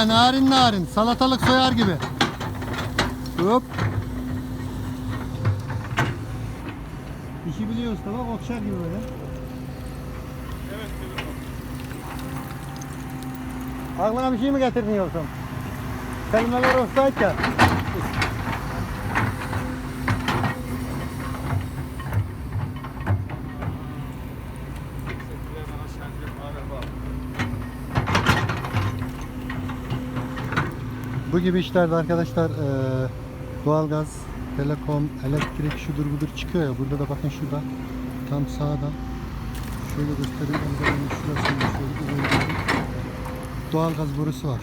böyle narin narin salatalık soyar gibi. Hop. İşi biliyoruz tamam okşar gibi böyle. Evet evet. Aklına bir şey mi getirdin yoksa? Kelimeler ya. Birazdan aşağı indirip haber var. Bu gibi işlerde arkadaşlar eee, doğalgaz, telekom, elektrik şudur budur çıkıyor ya. Burada da bakın şurada tam sağda şöyle göstereyim. Şurasında şöyle doğalgaz borusu var.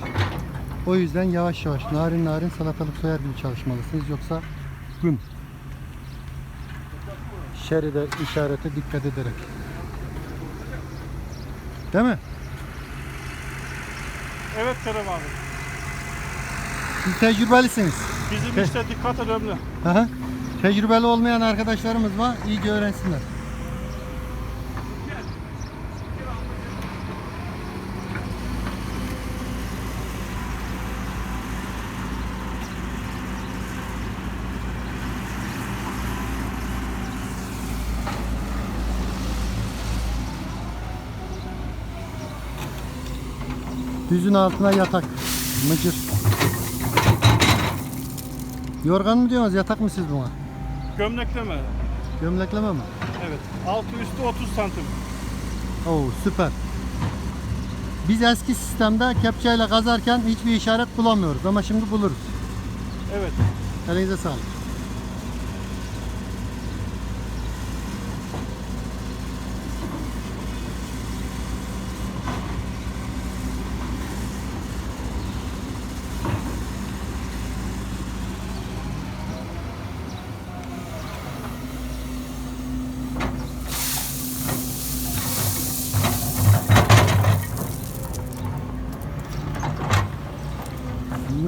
O yüzden yavaş yavaş narin narin salatalık soyar gibi çalışmalısınız. Yoksa güm. Şeride işarete dikkat ederek. Değil mi? Evet Kerem abi. Siz tecrübelisiniz. Bizim işte dikkat önemli. Aha. Tecrübeli olmayan arkadaşlarımız var. İyice öğrensinler. Düzün altına yatak. Mıcır. Yorgan mı diyorsunuz yatak mı siz buna? Gömlekleme. Gömlekleme mi? Evet. Altı üstü 30 santim. Oo süper. Biz eski sistemde kepçeyle kazarken hiçbir işaret bulamıyoruz ama şimdi buluruz. Evet. Elinize sağlık.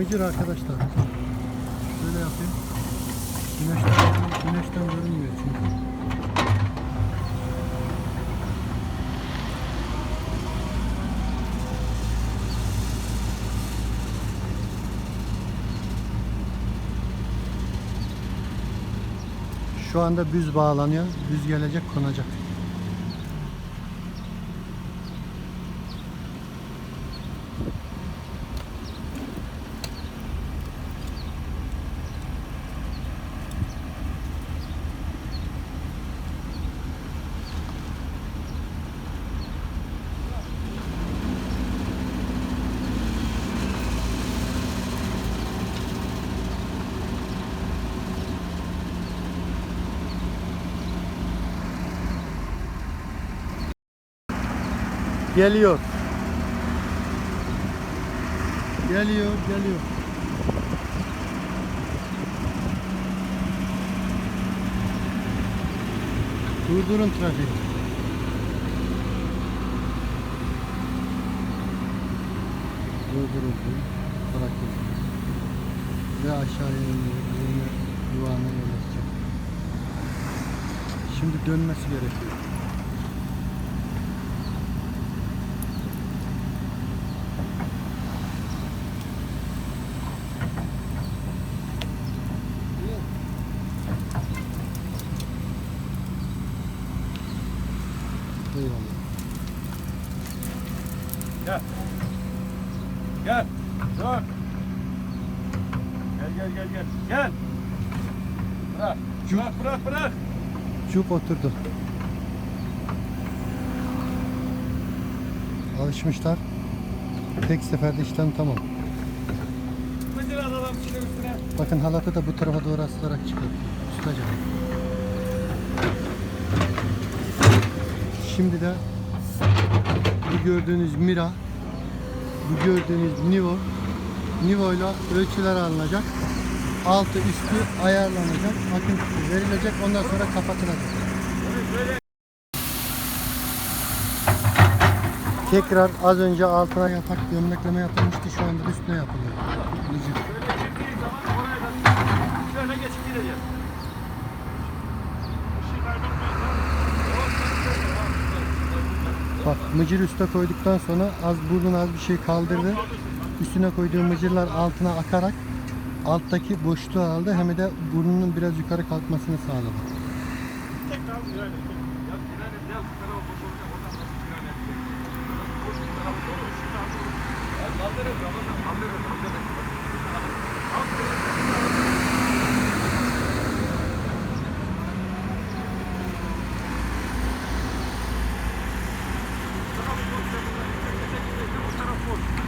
Mıcır arkadaşlar. Şöyle yapayım. Güneşten, güneşten görünmüyor çünkü. Şu anda büz bağlanıyor. Büz gelecek konacak. Geliyor. Geliyor, geliyor. Durdurun trafiği. Durduruldu. Bırakın. Ve aşağıya iniyor. Yine yuvağına yerleşecek. Şimdi dönmesi gerekiyor. Eyvallah. Gel. Gel. Dur. Gel gel gel gel. Bırak. Bırak bırak bırak. Çup oturdu. Alışmışlar. Tek seferde işlem tamam. Mıcır alalım şimdi üstüne. Bakın halatı da bu tarafa doğru asılarak çıkıyor. Ustaca. Şimdi de bu gördüğünüz mira, bu gördüğünüz nivo, nivo ile ölçüler alınacak. Altı üstü ayarlanacak. Akıntısı verilecek. Ondan sonra kapatılacak. Tekrar az önce altına yatak gömlekleme yapılmıştı. Şu anda üstüne yapılıyor. Bak mıcır üste koyduktan sonra az buradan az bir şey kaldırdı. üstüne koyduğum mıcırlar altına akarak alttaki boşluğu aldı hem de burnunun biraz yukarı kalkmasını sağladı. Tekrar bir öyle. Ya ilerle biraz bu tarafa boş olacak. Oradan nasıl bir öyle. Boş bir tarafa doğru. Şu tarafa doğru. Ya kaldırın. Ramazan kaldırın. Kaldırın.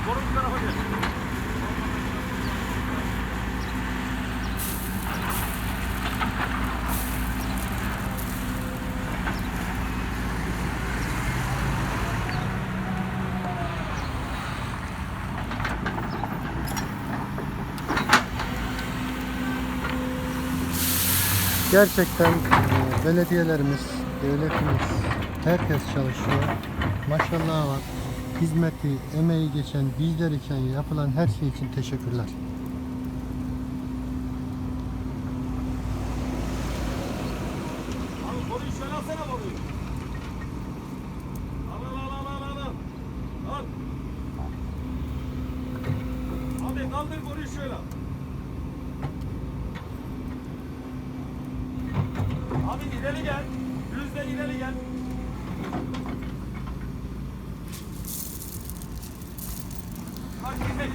Borun bu tarafa gel. Gerçekten e, belediyelerimiz, devletimiz, herkes çalışıyor. Maşallah var. Hizmeti, emeği geçen, bizler için yapılan her şey için teşekkürler. İleri gel. Düzle ileri gel. Bak gitme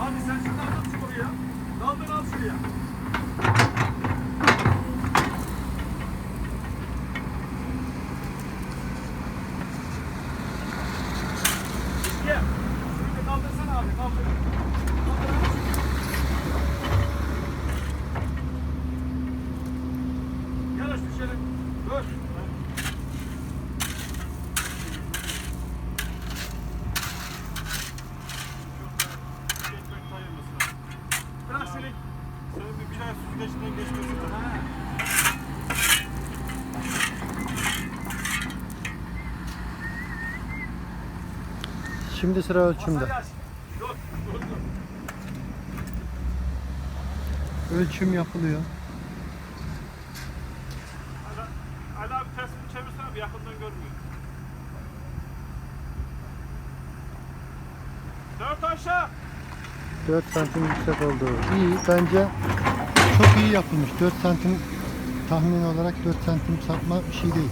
Abi sen şuradan al şu boruyu ya. Kaldır al şuraya. Gel. Şimdi kaldırsana abi kaldır. Kaldır abi. Gel aç düşelim. Dur. Şimdi sıra ölçümde. Ölçüm yapılıyor. Ali, abi tersini çevirsene bir yakından görmüyor. Dört aşağı. 4 santim yüksek oldu. İyi bence çok iyi yapılmış. 4 santim tahmin olarak 4 santim sapma bir şey değil.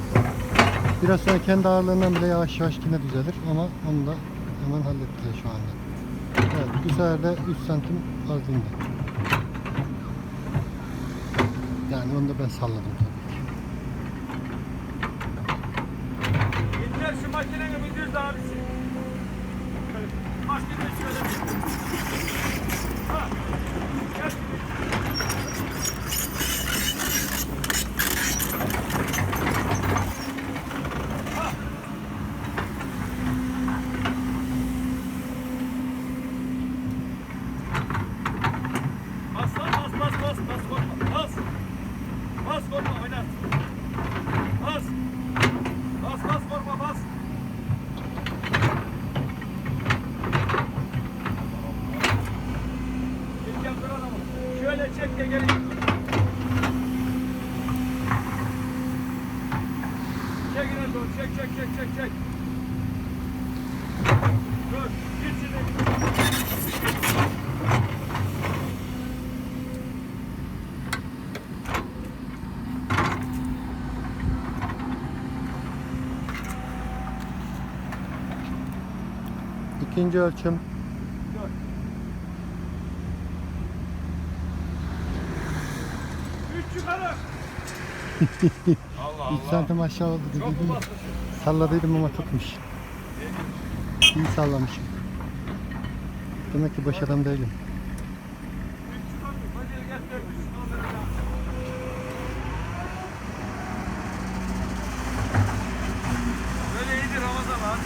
Biraz sonra kendi ağırlığından bile yavaş yavaş yine düzelir ama onu da hemen hallettiler şu anda. Evet bu sefer de 3 santim fazla indi. Yani onu da ben salladım tabii ki. İndir şu makineni bir düz abisi. Makineni şöyle. Ha. Gel. Ha. Bas lan bas bas korkma bas. Bas korkma oynat. Bas. Bas bas korkma bas. Çek gel dur adamı. Şöyle çek de geleyim. Çek yine dur. Çek çek çek çek çek. Dur. Git şimdi. İkinci ölçüm Dur. Üç yukarı. Allah 3 santim aşağı oldu Çok mu basmışım? Salladıydım ama tutmuş. İyi sallamışım. Demek ki boş adam değilim. Üç yukarı. Hadi gel gel. Şunu al, ver. Böyle iyidir Ramazan abi.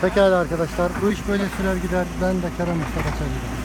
Pekala arkadaşlar bu iş böyle sürer gider. Ben de Kerem Mustafa Çaylı'dan.